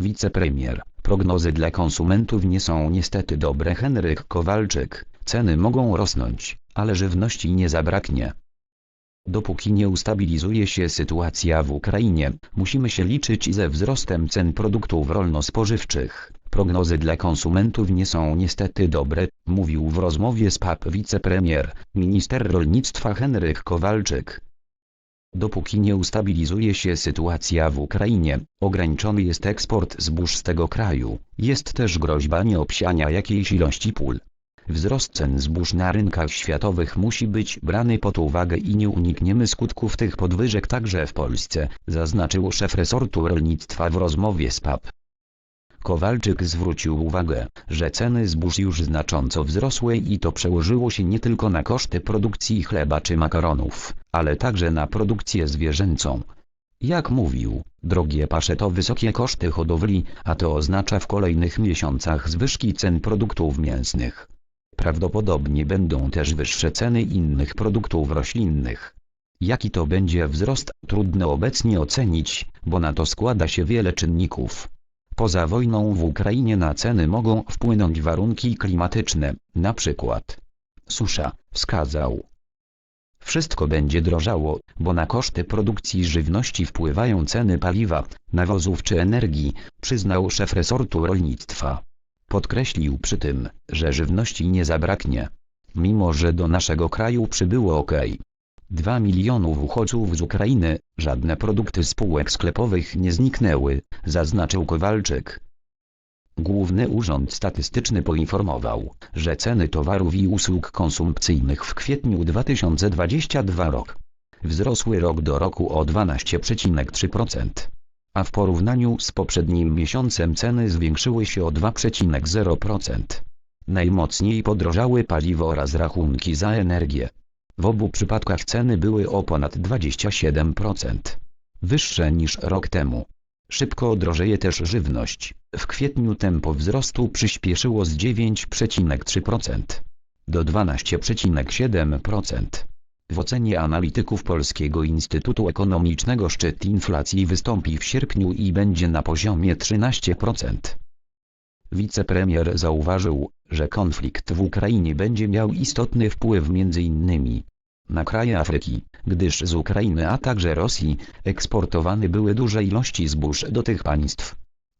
Wicepremier, prognozy dla konsumentów nie są niestety dobre. Henryk Kowalczyk, ceny mogą rosnąć, ale żywności nie zabraknie. Dopóki nie ustabilizuje się sytuacja w Ukrainie, musimy się liczyć ze wzrostem cen produktów rolno-spożywczych. Prognozy dla konsumentów nie są niestety dobre, mówił w rozmowie z PAP wicepremier, minister rolnictwa Henryk Kowalczyk. Dopóki nie ustabilizuje się sytuacja w Ukrainie, ograniczony jest eksport zbóż z tego kraju, jest też groźba nieobsiania jakiejś ilości pól. Wzrost cen zbóż na rynkach światowych musi być brany pod uwagę i nie unikniemy skutków tych podwyżek także w Polsce, zaznaczył szef resortu rolnictwa w rozmowie z PAP. Kowalczyk zwrócił uwagę, że ceny zbóż już znacząco wzrosły i to przełożyło się nie tylko na koszty produkcji chleba czy makaronów, ale także na produkcję zwierzęcą. Jak mówił, drogie pasze to wysokie koszty hodowli, a to oznacza w kolejnych miesiącach zwyżki cen produktów mięsnych. Prawdopodobnie będą też wyższe ceny innych produktów roślinnych. Jaki to będzie wzrost, trudno obecnie ocenić, bo na to składa się wiele czynników. Poza wojną w Ukrainie na ceny mogą wpłynąć warunki klimatyczne, przykład susza, wskazał. Wszystko będzie drożało, bo na koszty produkcji żywności wpływają ceny paliwa, nawozów czy energii, przyznał szef resortu rolnictwa. Podkreślił przy tym, że żywności nie zabraknie. Mimo że do naszego kraju przybyło ok. 2 milionów uchodźców z Ukrainy, żadne produkty spółek sklepowych nie zniknęły, zaznaczył Kowalczyk. Główny Urząd Statystyczny poinformował, że ceny towarów i usług konsumpcyjnych w kwietniu 2022 rok wzrosły rok do roku o 12,3%, a w porównaniu z poprzednim miesiącem ceny zwiększyły się o 2,0%. Najmocniej podrożały paliwo oraz rachunki za energię. W obu przypadkach ceny były o ponad 27%. Wyższe niż rok temu. Szybko drożeje też żywność. W kwietniu tempo wzrostu przyspieszyło z 9,3% do 12,7%. W ocenie analityków Polskiego Instytutu Ekonomicznego szczyt inflacji wystąpi w sierpniu i będzie na poziomie 13%. Wicepremier zauważył, że konflikt w Ukrainie będzie miał istotny wpływ m.in. na kraje Afryki, gdyż z Ukrainy a także Rosji eksportowane były duże ilości zbóż do tych państw.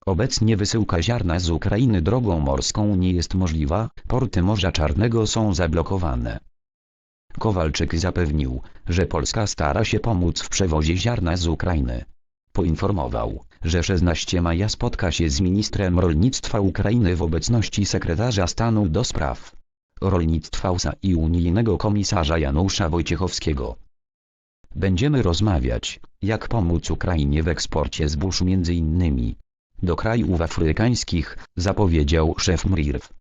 Obecnie wysyłka ziarna z Ukrainy drogą morską nie jest możliwa, porty Morza Czarnego są zablokowane. Kowalczyk zapewnił, że Polska stara się pomóc w przewozie ziarna z Ukrainy. Poinformował, że 16 maja spotka się z ministrem rolnictwa Ukrainy w obecności sekretarza stanu do spraw rolnictwa USA i unijnego komisarza Janusza Wojciechowskiego. Będziemy rozmawiać, jak pomóc Ukrainie w eksporcie zbóż między innymi do krajów afrykańskich, zapowiedział szef MRIRW.